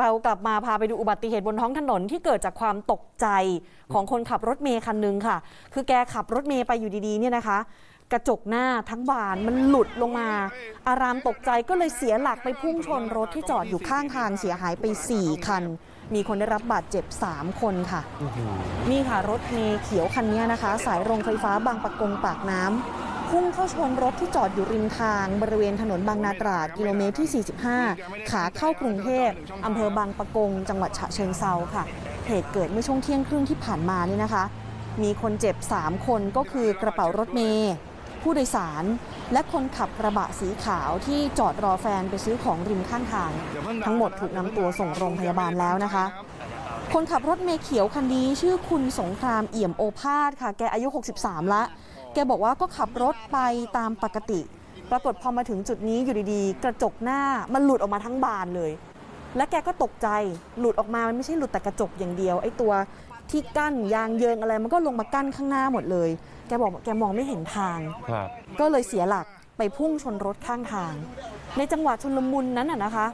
เรากลับมาพาไปดูอุบัติเหตุบนท้องถนนที่เกิดจากความตกใจของคนขับรถเมย์คันหนึ่งค่ะ คือแกขับรถเมย์ไปอยู่ดีๆเนี่ยนะคะ กระจกหน้าทั้งบานมันหลุดลงมา อารามตกใจก็เลยเสียหลักไปพุ่งชนรถที่จอดอยู่ข้างทางเสียหายไป 4 คัน มีคนได้รับบาดเจ็บ 3 คนค่ะ นี่ค่ะรถเมย์เขียวคันนี้นะคะ สายโรงไฟฟ้าบางปะกงปากน้ำ พุ่งเข้าชนรถที่จอดอยู่ริมทาง บริเวณถนนบางนาตราดกิโลเมตรที่ 45 ขาเข้ากรุงเทพอำเภอบางปะกง จังหวัดฉะเชิงเซาค่ะ เหตุเกิดเมื่อช่วงเที่ยงครึ่งที่ผ่านมานี่นะคะ มีคนเจ็บ 3 คนก็คือกระเป๋ารถเมย์ผู้โดยสารและคนขับกระบะสีขาวที่จอดรอแฟนไปซื้อของริมข้างทาง ทั้งหมดถูกนำตัวส่งโรงพยาบาลแล้วนะคะ คนขับรถเมย์เขียวคันนี้ชื่อคุณสงครามเอี่ยมโอภาสค่ะ แกอายุ 63 ละ แกบอกว่าก็ขับรถไปตามปกติ ปรากฏพอมาถึงจุดนี้อยู่ดีๆ กระจกหน้ามันหลุดออกมาทั้งบานเลย และแกก็ตกใจหลุดออกมามันไม่ใช่หลุดแต่กระจกอย่างเดียวไอ้ตัวที่กั้นยางเยิงอะไรมันก็ลงมากั้นข้างหน้าหมดเลย แกบอกแกมองไม่เห็นทางครับก็เลยเสียหลักไปพุ่งชนรถข้างทาง ในจังหวะชุลมุนนั้นน่ะนะคะ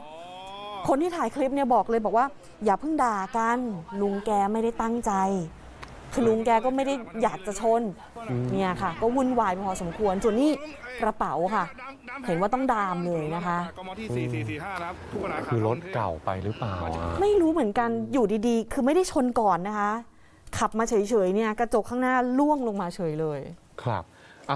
คนที่ถ่ายคลิปเนี่ยบอกเลยบอกว่า อย่าเพิ่งด่ากันลุงแกไม่ได้ตั้งใจ คือลุงแกก็ไม่ได้อยากจะชนอืมเนี่ยค่ะ ก็วุ่นวายพอสมควรส่วนนี้กระเป๋าค่ะ เห็นว่าต้องดามเลยนะคะกมที่สี่สี่สี่ห้านะครับทุกปัญหาคือรถเก่าไปหรือเปล่าอะไม่รู้เหมือนกันอยู่ดีๆ คือไม่ได้ชนก่อนนะคะ ขับมาเฉยๆเนี่ยกระจกข้างหน้าล่วงลงมาเฉยเลย ครับ